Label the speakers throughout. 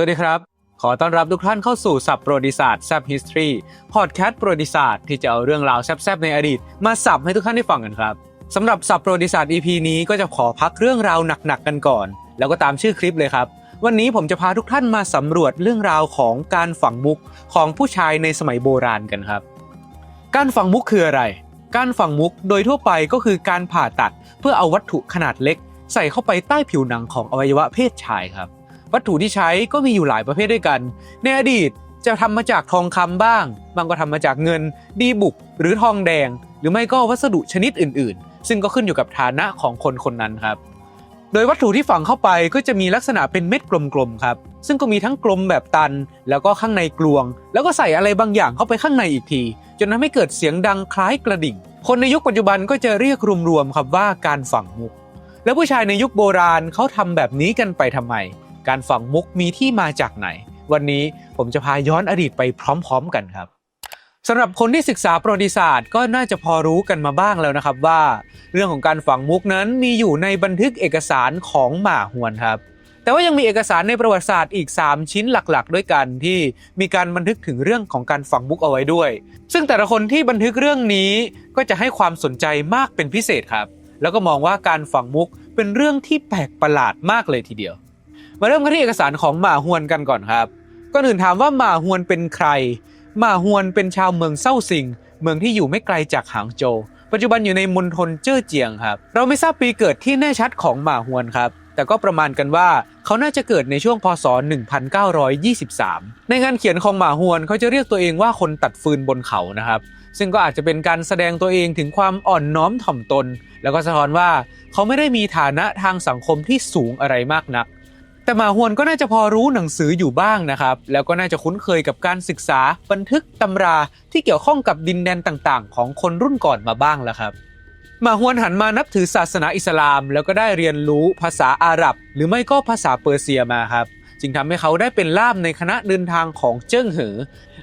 Speaker 1: สวัสดีครับ ขอต้อนรับทุกท่านเข้าสู่สับประวัติศาสตร์แซบฮิสตรีพอดแคสต์ประวัติศาสตร์ที่จะเอาเรื่องราวแซบๆในอดีต มาสับให้ทุกท่านได้ฟังกันครับสำหรับสับประวัติศาสตร์ EP นี้ก็จะขอพักเรื่องราวหนักๆกันก่อน แล้วก็ตามชื่อคลิปเลยครับ วันนี้ผมจะพาทุกท่านมาสำรวจเรื่องราวของการฝังมุกของผู้ชายในสมัยโบราณกันครับ การฝังมุกคืออะไร การฝังมุกโดยทั่วไปก็คือการผ่าตัดเพื่อเอาวัตถุขนาดเล็ก ใส่เข้าไปใต้ผิวหนังของอวัยวะเพศชายครับ วัตถุที่ใช้ก็มีอยู่หลายประเภทด้วยกัน ในอดีตจะทำมาจากทองคำบ้าง บางก็ทำมาจากเงิน ดีบุก หรือทองแดง หรือไม่ก็วัสดุชนิดอื่น ๆ ซึ่งก็ขึ้นอยู่กับฐานะของคนคนนั้นครับ โดยวัตถุที่ฝังเข้าไปก็จะมีลักษณะเป็นเม็ดกลมๆครับ ซึ่งก็มีทั้งกลมแบบตัน แล้วก็ข้างในกลวง แล้วก็ใส่อะไรบางอย่างเข้าไปข้างในอีกที จนทำให้เกิดเสียงดังคล้ายกระดิ่ง คนในยุคปัจจุบันก็จะเรียกรวมๆครับว่าการฝังมุก แล้วผู้ชายในยุคโบราณเขาทำแบบนี้กันไปทำไม การฝังมุกมีที่มาจากไหน วันนี้ผมจะพาย้อนอดีตไปพร้อม ๆ กันครับสำหรับคนที่ศึกษาประวัติศาสตร์ก็น่าจะพอรู้กันมาบ้างแล้วนะครับว่า เรื่องของการฝังมุกนั้นมีอยู่ในบันทึกเอกสารของหมาหวนครับแต่ว่ายังมีเอกสารในประวัติศาสตร์อีก 3 ชิ้นหลักๆ ด้วยกันที่มีการบันทึกถึงเรื่องของการฝังมุกเอาไว้ด้วย ซึ่งแต่ละคนที่บันทึกเรื่องนี้ก็จะให้ความสนใจมากเป็นพิเศษครับ แล้วก็มองว่าการฝังมุกเป็นเรื่องที่แปลกประหลาดมากเลยทีเดียว มาเริ่มกันที่เอกสารของหมาฮวนกันก่อนครับก่อนอื่นถามว่าหมาฮวนเป็นใคร หมาฮวนเป็นชาวเมืองเซ่าซิง เมืองที่อยู่ไม่ไกลจากหางโจวปัจจุบันอยู่ในมณฑลเจ้อเจียงครับ เราไม่ทราบปีเกิดที่แน่ชัดของหมาฮวนครับ แต่ก็ประมาณกันว่าเขาน่าจะเกิดในช่วงพศ 1923 ในงานเขียนของหมาฮวนเขาจะเรียกตัวเองว่าคนตัดฟืนบนเขานะครับ ซึ่งก็อาจจะเป็นการแสดงตัวเองถึงความอ่อนน้อมถ่อมตน แล้วก็สะท้อนว่าเขาไม่ได้มีฐานะทางสังคมที่สูงอะไรมากนัก แต่หมาฮวนก็น่าจะพอรู้หนังสืออยู่บ้างนะครับ แล้วก็น่าจะคุ้นเคยกับการศึกษาบันทึกตำราที่เกี่ยวข้องกับดินแดนต่างๆ ของคนรุ่นก่อนมาบ้างแล้วครับหมาฮวนหันมานับถือศาสนาอิสลาม แล้วก็ได้เรียนรู้ภาษาอาหรับ หรือไม่ก็ภาษาเปอร์เซียมาครับจึงทำให้เขาได้เป็นล่ามในคณะเดินทางของเจิ้งเหอ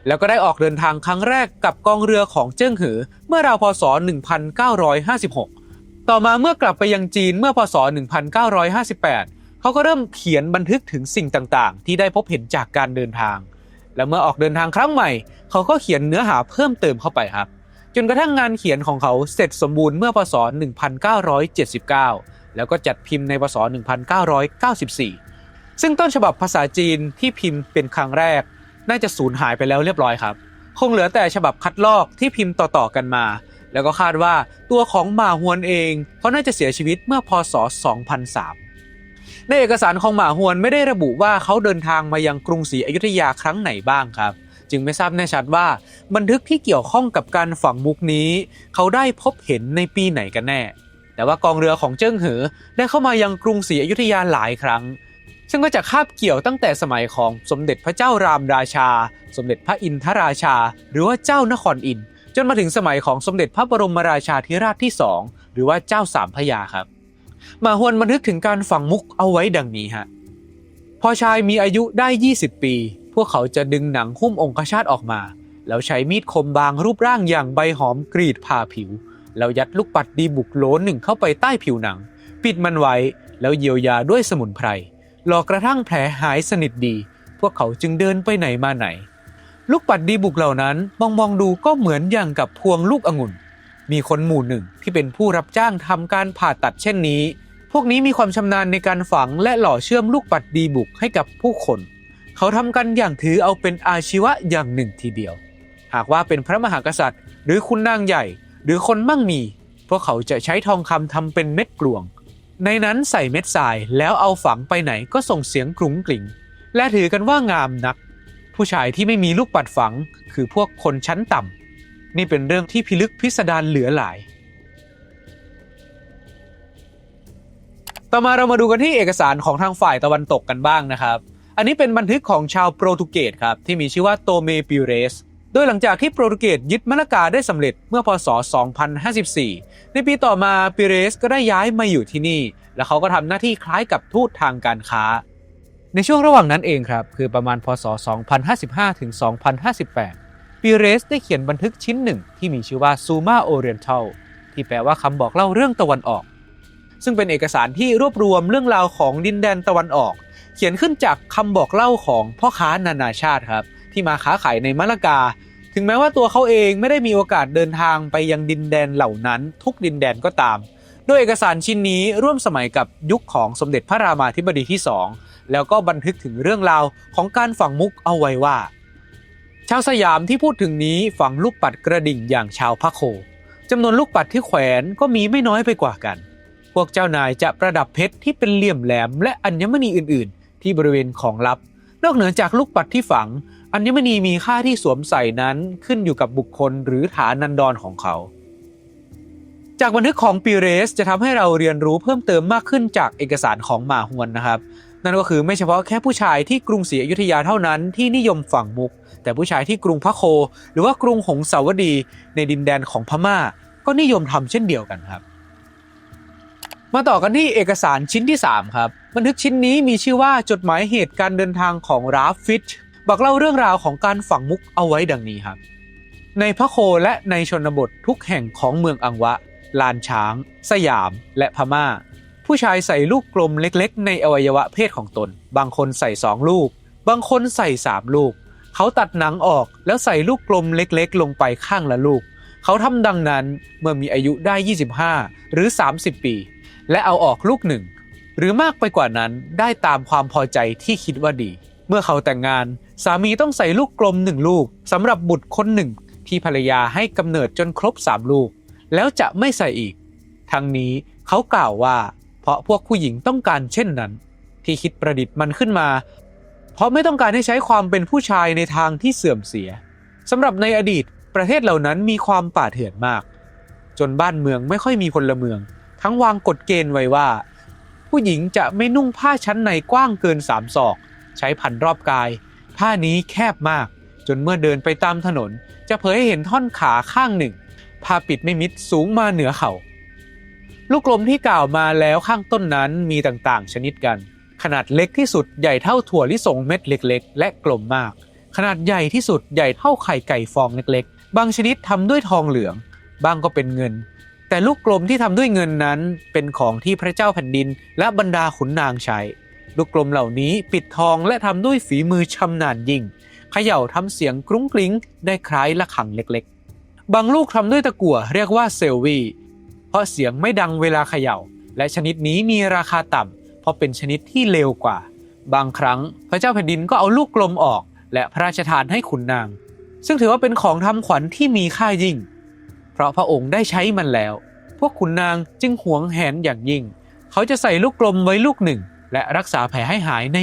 Speaker 1: แล้วก็ได้ออกเดินทางครั้งแรกกับกองเรือของเจิ้งเหอ เมื่อราวพศ 1956 ต่อมาเมื่อกลับไปยังจีนเมื่อพศ 1958 เขาก็เริ่มเขียนบันทึกถึงสิ่งต่างๆ ที่ได้พบเห็นจากการเดินทาง และเมื่อออกเดินทางครั้งใหม่ เขาก็เขียนเนื้อหาเพิ่มเติมเข้าไปครับ จนกระทั่งงานเขียนของเขาเสร็จสมบูรณ์เมื่อพศ 1979 แล้วก็จัดพิมพ์ในพศ 1994 ซึ่งต้นฉบับภาษาจีนที่พิมพ์เป็นครั้งแรก น่าจะสูญหายไปแล้วเรียบร้อยครับ คงเหลือแต่ฉบับคัดลอกที่พิมพ์ต่อๆกันมา แล้วก็คาดว่าตัวของหมาฮวนเองเขาน่าจะเสียชีวิตเมื่อพศ 2003 ในเอกสารของหมาฮวนไม่ได้ระบุว่าเขาเดินทางมายังกรุงศรีอยุธยาครั้งไหนบ้างครับ จึงไม่ทราบแน่ชัดว่า บันทึกที่เกี่ยวข้องกับการฝังมุกนี้ เขาได้พบเห็นในปีไหนกันแน่ แต่ว่ากองเรือของเจิ้งเหอได้เข้ามายังกรุงศรีอยุธยาหลายครั้งซึ่งก็จะคาบเกี่ยวตั้งแต่สมัยของสมเด็จพระเจ้ารามราชา สมเด็จพระอินทราชา หรือว่าเจ้านครอิน จนมาถึงสมัยของสมเด็จพระบรมราชาธิราชที่สองหรือว่าเจ้าสามพระยาครับ มาฮวนบันทึกถึงการฝังมุกเอาไว้ดังนี้ฮะ พอชายมีอายุได้ 20 ปี พวกเขาจะดึงหนังหุ้มองคชาตออกมา แล้วใช้มีดคมบางรูปร่างอย่างใบหอมกรีดผ่าผิว แล้วยัดลูกปัดดีบุกโหลหนึ่งเข้าไปใต้ผิวหนัง ปิดมันไว้แล้วเยียวยาด้วยสมุนไพรรอกระทั่งแผลหายสนิทดี พวกเขาจึงเดินไปไหนมาไหน ลูกปัดดีบุกเหล่านั้นมองมองดูก็เหมือนอย่างกับพวงลูกองุ่น มีคนหมู่หนึ่งที่เป็นผู้รับจ้างทำการผ่าตัดเช่นนี้ พวกนี้มีความชำนาญในการฝังและหล่อเชื่อมลูกปัดดีบุกให้กับผู้คน เขาทำกันอย่างถือเอาเป็นอาชีวะอย่างหนึ่งทีเดียว หากว่าเป็นพระมหากษัตริย์ หรือคุณนางใหญ่ หรือคนมั่งมี พวกเขาจะใช้ทองคำทำเป็นเม็ดกลวง ในนั้นใส่เม็ดทรายแล้วเอาฝังไปไหนก็ส่งเสียงกรุงกริ่ง และถือกันว่างามนัก ผู้ชายที่ไม่มีลูกปัดฝังคือพวกคนชั้นต่ำ นี่เป็นเรื่องที่พิลึกพิสดารเหลือหลาย ต่อมาเรามาดูกันที่เอกสารของทางฝ่ายตะวันตกกันบ้างนะครับ อันนี้เป็นบันทึกของชาวโปรตุเกสครับที่มีชื่อว่าโตเมปิเรส โดยหลังจากที่โปรตุเกสยึดมะละกาได้สำเร็จเมื่อพศ 2054 ในปีต่อมาปิเรสก็ได้ย้ายมาอยู่ที่นี่ และเขาก็ทำหน้าที่คล้ายกับทูตทางการค้าในช่วงระหว่างนั้นเองครับ คือประมาณพศ 2055 ถึง 2058 ปิเรสได้เขียนบันทึกชิ้นหนึ่งที่มีชื่อว่า Suma Oriental ที่แปลว่าคำบอกเล่าเรื่องตะวันออก ซึ่งเป็นเอกสารที่รวบรวมเรื่องราวของดินแดนตะวันออก เขียนขึ้นจากคำบอกเล่าของพ่อค้านานาชาติครับที่มาค้าขายในมะละกา ถึงแม้ว่าตัวเขาเองไม่ได้มีโอกาสเดินทางไปยังดินแดนเหล่านั้น ทุกดินแดนก็ตาม โดยเอกสารชิ้นนี้ร่วมสมัยกับยุคของสมเด็จพระรามาธิบดีที่สองแล้วก็บันทึกถึงเรื่องราวของการฝังมุกเอาไว้ว่า ชาวสยามที่พูดถึงนี้ฝังลูกปัดกระดิ่งอย่างชาวพะโคจำนวนลูกปัดที่แขวนก็มีไม่น้อยไปกว่ากัน พวกเจ้านายจะประดับเพชรที่เป็นเหลี่ยมแหลมและอัญมณีอื่น ๆ ที่บริเวณของลับ นอกเหนือจากลูกปัดที่ฝัง อัญมณีมีค่าที่สวมใส่นั้นขึ้นอยู่กับบุคคลหรือฐานันดรของเขา จากบันทึกของปีเรสจะทำให้เราเรียนรู้เพิ่มเติมมากขึ้นจากเอกสารของหมาฮวนนะครับ นั่นก็คือไม่เฉพาะแค่ผู้ชายที่กรุงศรีอยุธยาเท่านั้นที่นิยมฝังมุก แต่ผู้ชายที่กรุงพระโค หรือว่ากรุงหงสาวดี ในดินแดนของพม่า ก็นิยมทำเช่นเดียวกันครับ มาต่อกันที่เอกสารชิ้นที่ 3 ครับ บันทึกชิ้นนี้มีชื่อว่าจดหมายเหตุการเดินทางของราฟฟิชบอกเล่าเรื่องราวของการฝังมุกเอาไว้ดังนี้ครับ ในพระโคและในชนบททุกแห่งของเมืองอังวะ ลานช้าง สยาม และพม่า ผู้ชายใส่ลูกกลมเล็กๆ ในอวัยวะเพศของตน บางคนใส่สองลูก บางคนใส่สามลูก เขาตัดหนังออกแล้วใส่ลูกกลมเล็กๆ ลงไปข้างละลูก เขาทำดังนั้นเมื่อมีอายุได้ 25 หรือ 30 ปี และเอาออกลูกหนึ่ง หรือมากไปกว่านั้นได้ตามความพอใจที่คิดว่าดี เมื่อเขาแต่งงาน สามีต้องใส่ลูกกลมหนึ่งลูกสำหรับบุตรคนหนึ่ง ที่ภรรยาให้กำเนิดจนครบสามลูก แล้วจะไม่ใส่อีก ทั้งนี้เขากล่าวว่า เพราะพวกผู้หญิงต้องการเช่นนั้น ที่คิดประดิษฐ์มันขึ้นมา เพราะไม่ต้องการให้ใช้ความเป็นผู้ชายในทางที่เสื่อมเสียสำหรับในอดีตประเทศเหล่านั้นมีความป่าเถื่อนมาก จนบ้านเมืองไม่ค่อยมีพลเมือง ทั้งวางกฎเกณฑ์ไว้ว่า ผู้หญิงจะไม่นุ่งผ้าชั้นในกว้างเกินสามศอก ใช้พันรอบกาย ผ้านี้แคบมาก จนเมื่อเดินไปตามถนน จะเผยให้เห็นท่อนขาข้างหนึ่งผ้าปิดไม่มิดสูงมาเหนือเขา่า ลูกกลมที่กล่าวมาแล้วข้างต้นนั้นมีต่างๆ ชนิดกัน ขนาดเล็กที่สุดใหญ่เท่าถั่วลิสงเม็ดเล็ก ๆ และกลมมาก ขนาดใหญ่ที่สุดใหญ่เท่าไข่ไก่ฟองเล็กๆ บางชนิดทำด้วยทองเหลือง บางก็เป็นเงิน แต่ลูกกลมที่ทำด้วยเงินนั้นเป็นของที่พระเจ้าแผ่นดิน และบรรดาขุนนางใช้ ลูกกลมเหล่านี้ปิดทองและทำด้วยฝีมือชำนาญยิ่งเขย่าทำเสียงกรุ้งกริ้งได้คล้ายระฆังเล็กๆ บางลูกทำด้วยตะกั่วเรียกว่าเซลวี ราะเสียงไม่ดังเวลาเขย่า และชนิดนี้มีราคาต่ำเพราะเป็นชนิดที่เร็วกว่า บางครั้งพระเจ้าแผ่นดินก็เอาลูกกลมออก และพระราชทานให้ขุนนาง ซึ่งถือว่าเป็นของทำขวัญที่มีค่ายิ่ง เพราะพระองค์ได้ใช้มันแล้ว พวกขุนนางจึงหวงแหนอย่างยิ่ง เขาจะใส่ลูกกลมไว้ลูกหนึ่ง และรักษาแผลให้หายใน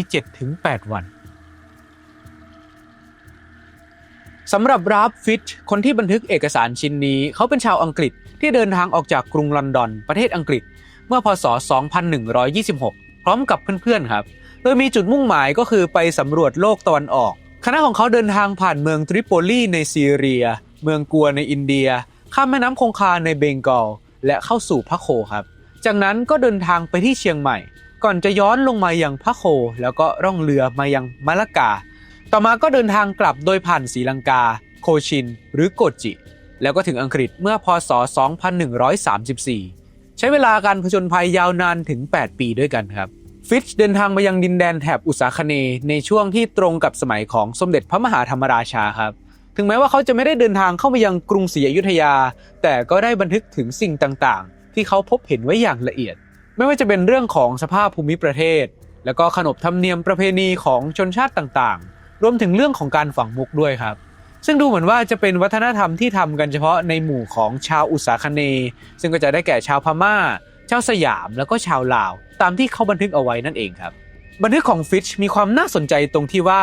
Speaker 1: 7-8 วัน สำหรับราฟฟิชคนที่บันทึกเอกสารชิ้นนี้ เขาเป็นชาวอังกฤษที่เดินทางออกจากกรุงลอนดอน ประเทศอังกฤษ เมื่อพศ 2126 พร้อมกับเพื่อนๆครับ โดยมีจุดมุ่งหมายก็คือไปสำรวจโลกตะวันออก คณะของเขาเดินทางผ่านเมืองทริปโปลีในซีเรีย เมืองกัวในอินเดีย ข้ามแม่น้ำคงคาในเบงกอล และเข้าสู่พะโคครับ จากนั้นก็เดินทางไปที่เชียงใหม่ ก่อนจะย้อนลงมายังพะโค แล้วก็ร่องเรือมายังมะละกา ต่อมาก็เดินทางกลับโดยผ่านศรีลังกา โคชิน หรือโกจิ แล้วก็ถึงอังกฤษเมื่อพศ 2134 ใช้เวลาการผจญภัยยาวนานถึง 8 ปีด้วยกันครับฟิชเดินทางมายังดินแดนแถบอุษาคเนในช่วงที่ตรงกับสมัยของสมเด็จพระมหาธรรมราชาครับ ถึงแม้ว่าเขาจะไม่ได้เดินทางเข้ามายังกรุงศรีอยุธยา แต่ก็ได้บันทึกถึงสิ่งต่างๆ ที่เขาพบเห็นไว้อย่างละเอียด ไม่ว่าจะเป็นเรื่องของสภาพภูมิประเทศ แล้วก็ขนบธรรมเนียมประเพณีของชนชาติต่างๆ รวมถึงเรื่องของการฝังมุกด้วยครับ ซึ่งดูเหมือนว่าจะเป็นวัฒนธรรมที่ทำกันเฉพาะในหมู่ของชาวอุษาคเน ซึ่งก็จะได้แก่ชาวพม่า ชาวสยามแล้วก็ชาวลาว ตามที่เขาบันทึกเอาไว้นั่นเองครับ บันทึกของฟิชมีความน่าสนใจตรงที่ว่า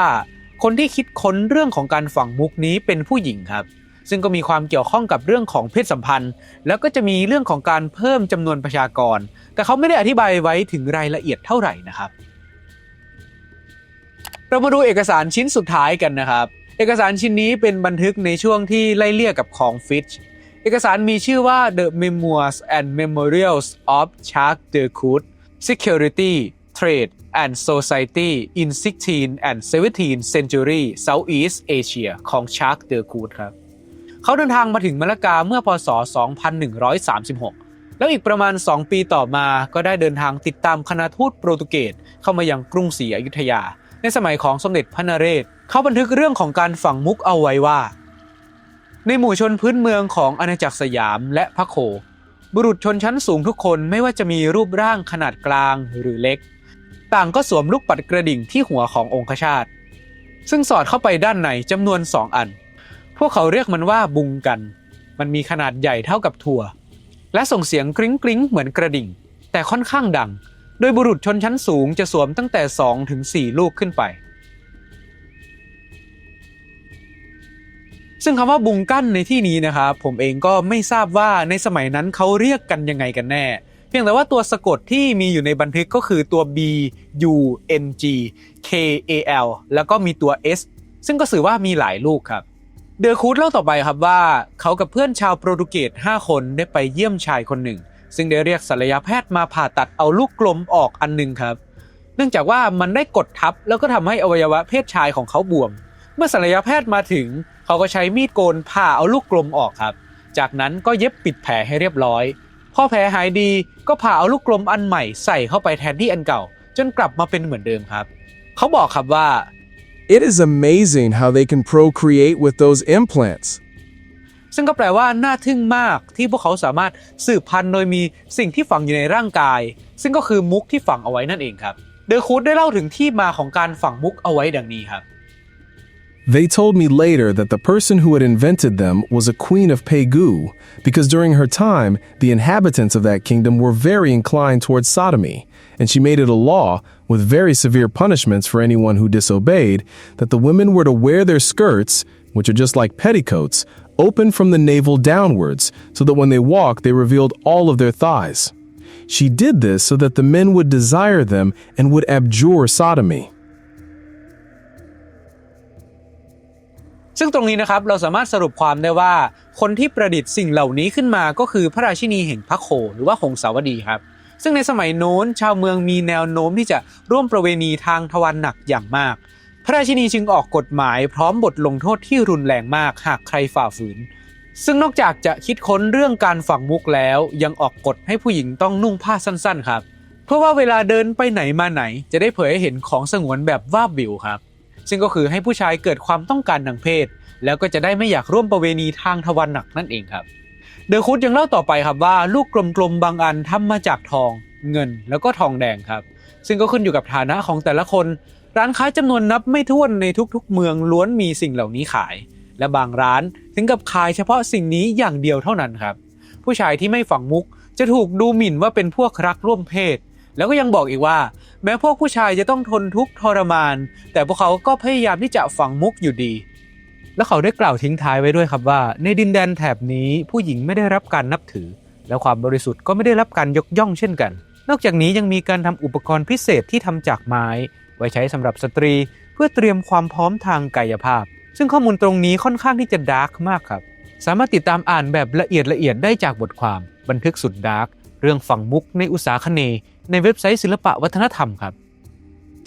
Speaker 1: คนที่คิดค้นเรื่องของการฝังมุกนี้เป็นผู้หญิงครับซึ่งก็มีความเกี่ยวข้องกับเรื่องของเพศสัมพันธ์ แล้วก็จะมีเรื่องของการเพิ่มจำนวนประชากร แต่เขาไม่ได้อธิบายไว้ถึงรายละเอียดเท่าไหร่นะครับ เรามาดูเอกสารชิ้นสุดท้ายกันนะครับ เอกสารชิ้นนี้เป็นบันทึกในช่วงที่ไล่เลี่ยกับของฟิชเอกสารมีชื่อว่า The Memoirs and Memorials of Charles de Cout Security Trade and Society in 16 and 17 Century Southeast Asia ของ Charles de Cout ครับเขาเดินทางมาถึงมะละกาเมื่อพศ 2136 แล้วอีกประมาณ 2 ปีต่อมาก็ได้เดินทางติดตามคณะทูตโปรตุเกสเข้ามายังกรุงศรีอยุธยา ในสมัยของสมเด็จพระนเรศ เขาบันทึกเรื่องของการฝังมุกเอาไว้ว่า ในหมู่ชนพื้นเมืองของอาณาจักรสยามและพระโค บุรุษชนชั้นสูงทุกคนไม่ว่าจะมีรูปร่างขนาดกลางหรือเล็ก ต่างก็สวมลูกปัดกระดิ่งที่หัวขององคชาตซึ่งสอดเข้าไปด้านในจำนวนสองอัน พวกเขาเรียกมันว่าบุงกัน มันมีขนาดใหญ่เท่ากับถั่ว และส่งเสียงกริ้งกริ้งเหมือนกระดิ่ง แต่ค่อนข้างดัง โดยบุรุษชนชั้นสูงจะสวมตั้งแต่ 2 ถึง 4 ลูกขึ้นไป ซึ่งคำว่าบุงกั้นในที่นี้นะครับผมเองก็ไม่ทราบว่าในสมัยนั้นเขาเรียกกันยังไงกันแน่ เพียงแต่ว่าตัวสะกดที่มีอยู่ในบันทึกก็คือตัว B U N G K A L แล้วก็มีตัว S ซึ่งก็สื่อว่ามีหลายลูกครับเดอคูดเล่าต่อไปครับว่า เขากับเพื่อนชาวโปรตุเกส5คนได้ไปเยี่ยมชายคนหนึ่ง ซึ่งได้เรียกศัลยแพทย์มาผ่าตัดเอาลูกกลมออกอันหนึ่งครับ เนื่องจากว่ามันได้กดทับแล้วก็ทำให้อวัยวะเพศชายของเขาบวม เมื่อศัลยแพทย์มาถึง เขาก็ใช้มีดโกนผ่าเอาลูกกลมออกครับ จากนั้นก็เย็บปิดแผลให้เรียบร้อยพอแผลหายดีก็ผ่าเอาลูกกลมอันใหม่ใส่เข้าไปแทนที่อันเก่า จนกลับมาเป็นเหมือนเดิมครับ เขาบอกครับว่า
Speaker 2: It is amazing how they can procreate with those implants.
Speaker 1: ซึ่งก็แปลว่าน่าทึ่งมากที่พวกเขาสามารถสืบพันธุ์โดยมีสิ่งที่ฝังอยู่ในร่างกาย ซึ่งก็คือมุกที่ฝังเอาไว้นั่นเองครับเดอคูดได้เล่าถึงที่มาของการฝังมุกเอาไว้ดังนี้ครับ
Speaker 2: They told me later that the person who had invented them was a queen of Pegu, because during her time, the inhabitants of that kingdom were very inclined towards sodomy, and she made it a law, with very severe punishments for anyone who disobeyed, that the women were to wear their skirts, which are just like petticoats, open from the navel downwards, so that when they walked, they revealed all of their thighs. She did this so that the men would desire them and would abjure sodomy.
Speaker 1: ซึ่งตรงนี้นะครับเราสามารถสรุปความได้ว่า คนที่ประดิษฐ์สิ่งเหล่านี้ขึ้นมาก็คือพระราชินีแห่งพระโขหรือว่าหงสาวดีครับ ซึ่งในสมัยโน้นชาวเมืองมีแนวโน้มที่จะร่วมประเวณีทางทวารหนักอย่างมาก ระราชินีจึงออกกฎหมายพร้อมบทลงโทษที่รุนแรงมากหากใครฝ่าฝืน ซึ่งนอกจากจะคิดค้นเรื่องการฝังมุกแล้วยังออกกฎให้ผู้หญิงต้องนุ่งผ้าสั้นๆ ครับ เพื่อว่าเวลาเดินไปไหนมาไหน จะได้เผยให้เห็นของสงวนแบบว่าบิวครับ ซึ่งก็คือให้ผู้ชายเกิดความต้องการทางเพศ แล้วก็จะได้ไม่อยากร่วมประเวณีทางทวารหนักนั่นเองครับเดอะคุดยังเล่าต่อไปครับว่าลูกกลมๆบางอันทำมาจากทอง เงินแล้วก็ทองแดงครับ ซึ่งก็ขึ้นอยู่กับฐานะของแต่ละคน ร้านค้าจำนวนนับไม่ถ้วนในทุกๆ เมืองล้วนมีสิ่งเหล่านี้ขาย และบางร้านถึงกับขายเฉพาะสิ่งนี้อย่างเดียวเท่านั้นครับ ผู้ชายที่ไม่ฝังมุกจะถูกดูหมิ่นว่าเป็นพวกรักร่วมเพศ แล้วก็ยังบอกอีกว่า แม้พวกผู้ชายจะต้องทนทุกข์ทรมาน แต่พวกเขาก็พยายามที่จะฝังมุกอยู่ดี แล้วเขาได้กล่าวทิ้งท้ายไว้ด้วยครับว่า ในดินแดนแถบนี้ผู้หญิงไม่ได้รับการนับถือ และความบริสุทธิ์ก็ไม่ได้รับการยกย่องเช่นกัน นอกจากนี้ยังมีการทำอุปกรณ์พิเศษที่ทำจากไม้ ไว้ใช้สำหรับสตรีเพื่อเตรียมความพร้อมทางกายภาพ ซึ่งข้อมูลตรงนี้ค่อนข้างที่จะดาร์กมากครับ สามารถติดตามอ่านแบบละเอียดละเอียดได้จากบทความ บันทึกสุดดาร์กเรื่องฝังมุกในอุตสาคเนในเว็บไซต์ศิลปะวัฒนธรรมครับ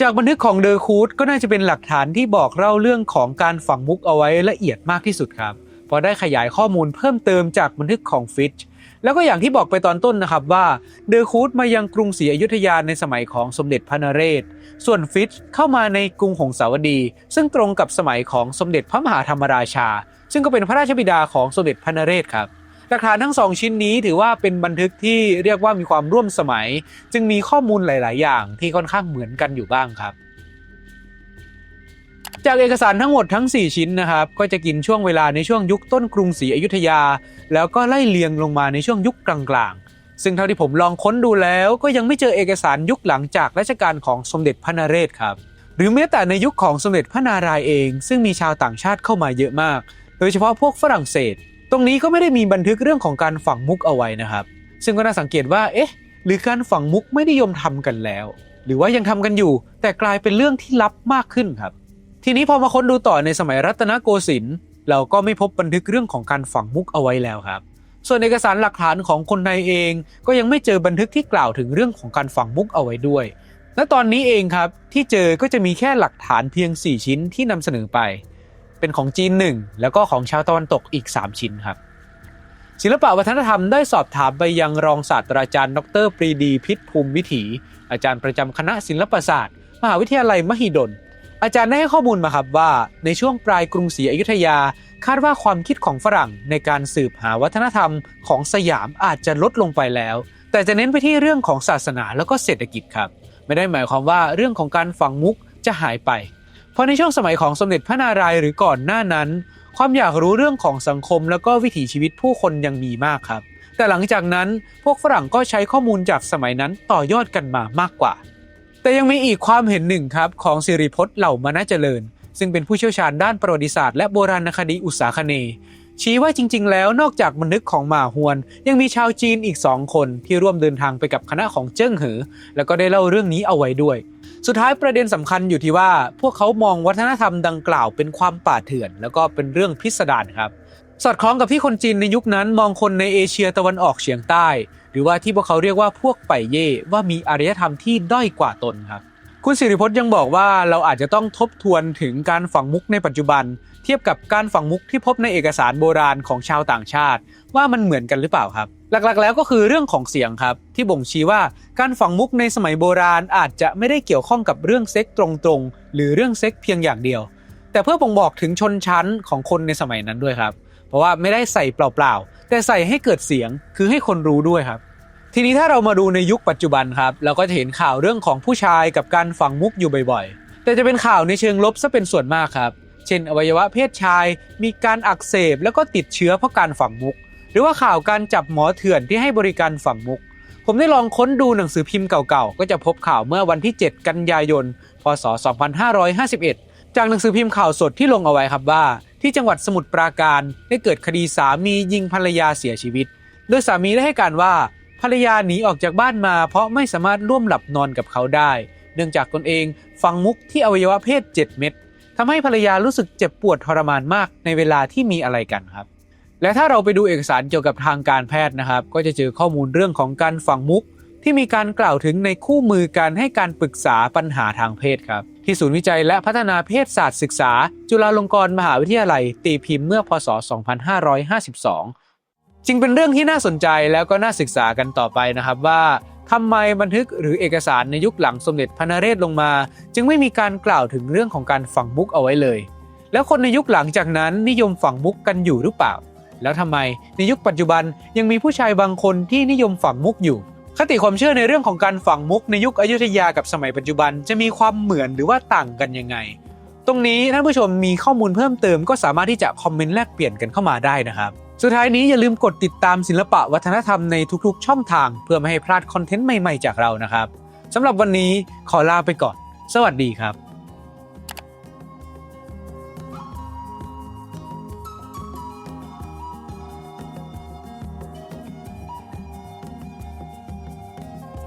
Speaker 1: จากบันทึกของเดอคูดก็น่าจะเป็นหลักฐานที่บอกเล่าเรื่องของการฝังมุกเอาไว้ละเอียดมากที่สุดครับพราะได้ขยายข้อมูลเพิ่มเติมจากบันทึกของฟิช แล้วก็อย่างที่บอกไปตอนต้นนะครับว่าเดอคูดมายังกรุงศรีอยุธยาในสมัยของสมเด็จพระนเรศ ส่วนฟิชเข้ามาในกรุงหงสาวดี ซึ่งตรงกับสมัยของสมเด็จพระมหาธรรมราชา ซึ่งก็เป็นพระราชบิดาของสมเด็จพระนเรศครับหลักฐานทั้งสองชิ้นนี้ถือว่าเป็นบันทึกที่เรียกว่ามีความร่วมสมัย จึงมีข้อมูลหลาย ๆ อย่างที่ค่อนข้างเหมือนกันอยู่บ้างครับ จากเอกสารทั้งหมดทั้ง 4 ชิ้นนะครับ ก็จะกินช่วงเวลาในช่วงยุคต้นกรุงศรีอยุธยา แล้วก็ไล่เลียงลงมาในช่วงยุคกลางๆ ซึ่งเท่าที่ผมลองค้นดูแล้วก็ยังไม่เจอเอกสารยุคหลังจากรัชกาลของสมเด็จพระนเรศครับ หรือแม้แต่ในยุคของสมเด็จพระนารายณ์เอง ซึ่งมีชาวต่างชาติเข้ามาเยอะมาก โดยเฉพาะพวกฝรั่งเศส ตรงนี้ก็ไม่ได้มีบันทึกเรื่องของการฝังมุกเอาไว้นะครับ ซึ่งก็น่าสังเกตว่าเอ๊ะ หรือการฝังมุกไม่นิยมทำกันแล้ว หรือว่ายังทำกันอยู่ แต่กลายเป็นเรื่องที่ลับมากขึ้นครับ ทีนี้พอมาค้นดูต่อในสมัยรัตนโกสินทร์เราก็ไม่พบบันทึกเรื่องของการฝังมุกเอาไว้แล้วครับ ส่วนเอกสารหลักฐานของคนไทยเองก็ยังไม่เจอบันทึกที่กล่าวถึงเรื่องของการฝังมุกเอาไว้ด้วย และตอนนี้เองครับที่เจอก็จะมีแค่หลักฐานเพียง 4 ชิ้นที่นำเสนอไป เป็นของจีนหนึ่งแล้วก็ของชาวตะวันตกอีก 3 ชิ้นครับ ศิลปวัฒนธรรมได้สอบถามไปยังรองศาสตราจารย์ ดรปรีดีพิษภูมิวิถี อาจารย์ประจำคณะศิลปศาสตร์ มหาวิทยาลัยมหิดล อาจารย์ได้ให้ข้อมูลมาครับว่า ในช่วงปลายกรุงศรีอยุธยา คาดว่าความคิดของฝรั่งในการสืบหาวัฒนธรรมของสยามอาจจะลดลงไปแล้ว แต่จะเน้นไปที่เรื่องของศาสนาแล้วก็เศรษฐกิจครับ ไม่ได้หมายความว่าเรื่องของการฝังมุกจะหายไป เพราะในช่วงสมัยของสมเด็จพระนารายณ์หรือก่อนหน้านั้น ความอยากรู้เรื่องของสังคมแล้วก็วิถีชีวิตผู้คนยังมีมากครับ แต่หลังจากนั้นพวกฝรั่งก็ใช้ข้อมูลจากสมัยนั้นต่อยอดกันมามากกว่า แต่ยังมีอีกความเห็นหนึ่งครับของสิริพจน์เหล่ามนาเจริญ ซึ่งเป็นผู้เชี่ยวชาญด้านประวัติศาสตร์และโบราณคดีอุตสาคเน ชี้ว่าจริง ๆ แล้วนอกจากบันทึกของหมาฮวน ยังมีชาวจีนอีกสองคนที่ร่วมเดินทางไปกับคณะของเจิ้งเหอ แล้วก็ได้เล่าเรื่องนี้เอาไว้ด้วย สุดท้ายประเด็นสำคัญอยู่ที่ว่า พวกเขามองวัฒนธรรมดังกล่าวเป็นความป่าเถื่อน แล้วก็เป็นเรื่องพิสดารครับ สอดคล้องกับที่คนจีนในยุคนั้นมองคนในเอเชียตะวันออกเฉียงใต้ หรือว่าที่พวกเขาเรียกว่าพวกไปเย่ว่ามีอารยธรรมที่ด้อยกว่าตนครับคุณสิริพจน์ยังบอกว่าเราอาจจะต้องทบทวนถึงการฝังมุกในปัจจุบัน เทียบกับการฝังมุกที่พบในเอกสารโบราณของชาวต่างชาติ ว่ามันเหมือนกันหรือเปล่าครับ หลักๆ แล้วก็คือเรื่องของเสียงครับ ที่บ่งชี้ว่าการฝังมุกในสมัยโบราณอาจจะไม่ได้เกี่ยวข้องกับเรื่องเซ็กตรงๆ หรือเรื่องเซ็กเพียงอย่างเดียว แต่เพื่อบ่งบอกถึงชนชั้นของคนในสมัยนั้นด้วยครับ เพราะว่าไม่ได้ใส่เปล่าๆ แต่ใส่ให้เกิดเสียงคือให้คนรู้ด้วยครับ ทีนี้ถ้าเรามาดูในยุคปัจจุบันครับ เราก็จะเห็นข่าวเรื่องของผู้ชายกับการฝังมุกอยู่บ่อยๆ แต่จะเป็นข่าวในเชิงลบซะเป็นส่วนมากครับ เช่น อวัยวะเพศชาย มีการอักเสบแล้วก็ติดเชื้อเพราะการฝังมุก หรือว่าข่าวการจับหมอเถื่อนที่ให้บริการฝังมุกผมได้ลองค้นดูหนังสือพิมพ์เก่าๆ ก็จะพบข่าวเมื่อวันที่ 7 กันยายน พศ 2551 จากหนังสือพิมพ์ข่าวสดที่ลงเอาไว้ครับว่า ที่จังหวัดสมุทรปราการได้เกิดคดีสามียิงภรรยาเสียชีวิต โดยสามีได้ให้การว่าภรรยาหนีออกจากบ้านมา เพราะไม่สามารถร่วมหลับนอนกับเขาได้ เนื่องจากตนเองฝังมุกที่อวัยวะเพศ 7 เม็ดทำให้ภรรยารู้สึกเจ็บปวดทรมานมากในเวลาที่มีอะไรกันครับ และถ้าเราไปดูเอกสารเกี่ยวกับทางการแพทย์นะครับ ก็จะเจอข้อมูลเรื่องของการฝังมุก ที่มีการกล่าวถึงในคู่มือการให้การปรึกษาปัญหาทางเพศครับ ที่ศูนย์วิจัยและพัฒนาเพศศาสตร์ศึกษา จุฬาลงกรณ์มหาวิทยาลัย ตีพิมพ์เมื่อพศ 2552 จึงเป็นเรื่องที่น่าสนใจแล้วก็น่าศึกษากันต่อไปนะครับว่าทำไมบันทึกหรือเอกสารในยุคหลังสมเด็จพระนเรศลงมา จึงไม่มีการกล่าวถึงเรื่องของการฝังมุกเอาไว้เลย แล้วคนในยุคหลังจากนั้นนิยมฝังมุกกันอยู่หรือเปล่า แล้วทำไมในยุคปัจจุบันยังมีผู้ชายบางคนที่นิยมฝังมุกอยู่ ติความเชื่อในเรื่องของการฝังมุกในยุคอยุธยากับสมัยปัจจุบัน จะมีความเหมือนหรือว่าต่างกันยังไง ตรงนี้ท่านผู้ชมมีข้อมูลเพิ่มเติมก็สามารถที่จะคอมเมนต์แลกเปลี่ยนกันเข้ามาได้นะครับ สุดท้ายนี้อย่าลืมกดติดตามศิลปะวัฒนธรรมในทุกๆ ช่องทาง เพื่อไม่ให้พลาดคอนเทนต์ใหม่ๆจากเรานะครับสำหรับวันนี้ขอลาไปก่อน สวัสดีครับ